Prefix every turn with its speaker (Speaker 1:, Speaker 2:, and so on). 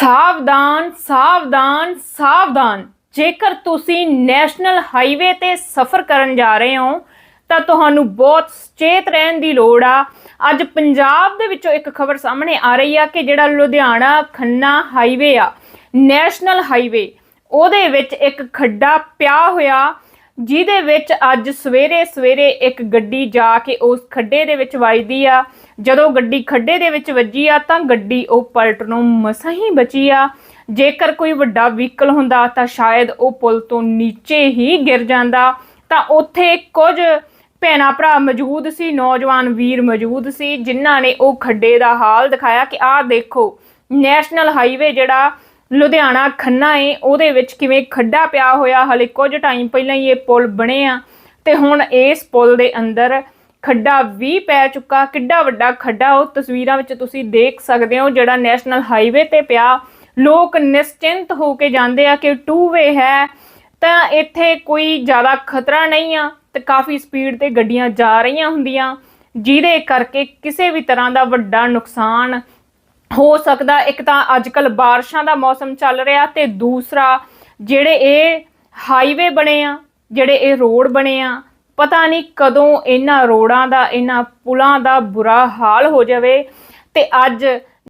Speaker 1: ਸਾਵਧਾਨ ਸਾਵਧਾਨ ਸਾਵਧਾਨ। ਜੇਕਰ ਤੁਸੀਂ ਨੈਸ਼ਨਲ ਹਾਈਵੇ ਤੇ ਸਫ਼ਰ ਕਰਨ ਜਾ ਰਹੇ ਹੋ, ਤਾਂ ਤੁਹਾਨੂੰ ਬਹੁਤ ਸੁਚੇਤ ਰਹਿਣ ਦੀ ਲੋੜ ਆ। ਅੱਜ ਪੰਜਾਬ ਦੇ ਵਿੱਚੋਂ ਇੱਕ ਖਬਰ ਸਾਹਮਣੇ ਆ ਰਹੀ ਆ ਕਿ ਜਿਹੜਾ ਲੁਧਿਆਣਾ ਖੰਨਾ ਹਾਈਵੇ ਆ, ਨੈਸ਼ਨਲ ਹਾਈਵੇ, ਉਹਦੇ ਵਿੱਚ ਇੱਕ ਖੱਡਾ ਪਿਆ ਹੋਇਆ। ਜਿਹਦੇ ਵਿੱਚ ਅੱਜ ਸਵੇਰੇ ਸਵੇਰੇ ਇੱਕ ਗੱਡੀ ਜਾ ਕੇ ਉਸ ਖੱਡੇ ਦੇ ਵਿੱਚ ਵੱਜਦੀ ਆ। ਜਦੋਂ ਗੱਡੀ ਖੱਡੇ ਦੇ ਵਿੱਚ ਵੱਜੀ ਆ ਤਾਂ ਗੱਡੀ ਉਹ ਪਲਟਣੋਂ ਮਸਾਂ ਹੀ ਬਚੀ ਆ। ਜੇਕਰ ਕੋਈ ਵੱਡਾ ਵਹੀਕਲ ਹੁੰਦਾ ਤਾਂ ਸ਼ਾਇਦ ਉਹ ਪੁਲ ਤੋਂ ਨੀਚੇ ਹੀ ਗਿਰ ਜਾਂਦਾ। ਤਾਂ ਉੱਥੇ ਕੁਝ ਭੈਣਾਂ ਭਰਾ ਮੌਜੂਦ ਸੀ, ਨੌਜਵਾਨ ਵੀਰ ਮੌਜੂਦ ਸੀ, ਜਿਨ੍ਹਾਂ ਨੇ ਉਹ ਖੱਡੇ ਦਾ ਹਾਲ ਦਿਖਾਇਆ ਕਿ ਆਹ ਦੇਖੋ, ਨੈਸ਼ਨਲ ਹਾਈਵੇ ਜਿਹੜਾ ਲੁਧਿਆਣਾ ਖੰਨਾ ਏ, ਉਹਦੇ ਵਿੱਚ ਕਿਵੇਂ ਖੱਡਾ ਪਿਆ ਹੋਇਆ, ਹਲੇ ਕੁਝ ਟਾਈਮ ਪਹਿਲਾਂ ਹੀ ਇਹ ਪੁਲ ਬਣੇ ਆ। ਤੇ ਹੁਣ ਇਸ ਪੁਲ ਦੇ ਅੰਦਰ ਖੱਡਾ ਵੀ ਪੈ ਚੁੱਕਾ, ਕਿੱਡਾ ਵੱਡਾ ਖੱਡਾ, ਉਹ ਤਸਵੀਰਾਂ ਵਿੱਚ ਤੁਸੀਂ ਦੇਖ ਸਕਦੇ ਹੋ, ਜਿਹੜਾ ਨੈਸ਼ਨਲ ਹਾਈਵੇ ਤੇ ਪਿਆ। ਲੋਕ ਨਿਸ਼ਚਿੰਤ ਹੋ ਕੇ ਜਾਂਦੇ ਆ ਕਿ ਟੂ ਵੇ ਹੈ, ਤਾਂ ਇੱਥੇ ਕੋਈ ਜ਼ਿਆਦਾ ਖਤਰਾ ਨਹੀਂ ਆ, ਤੇ ਕਾਫੀ ਸਪੀਡ ਤੇ ਗੱਡੀਆਂ ਜਾ ਰਹੀਆਂ ਹੁੰਦੀਆਂ। ਜਿਹਦੇ ਕਰਕੇ ਕਿਸੇ ਵੀ ਤਰ੍ਹਾਂ ਦਾ ਵੱਡਾ ਨੁਕਸਾਨ ਹੋ ਸਕਦਾ, ਇੱਕ ਤਾਂ ਅੱਜਕੱਲ ਬਾਰਿਸ਼ਾਂ ਦਾ ਮੌਸਮ ਚੱਲ ਰਿਹਾ ਤੇ ਦੂਸਰਾ ਜਿਹੜੇ ਇਹ ਹਾਈਵੇ ਬਣੇ ਆ, ਜਿਹੜੇ ਇਹ ਰੋਡ ਬਣੇ ਆ, ਪਤਾ ਨਹੀਂ ਕਦੋਂ ਇਹਨਾਂ ਰੋਡਾਂ ਦਾ, ਇਹਨਾਂ ਪੁਲਾਂ ਦਾ ਬੁਰਾ ਹਾਲ ਹੋ ਜਾਵੇ ਤੇ ਅੱਜ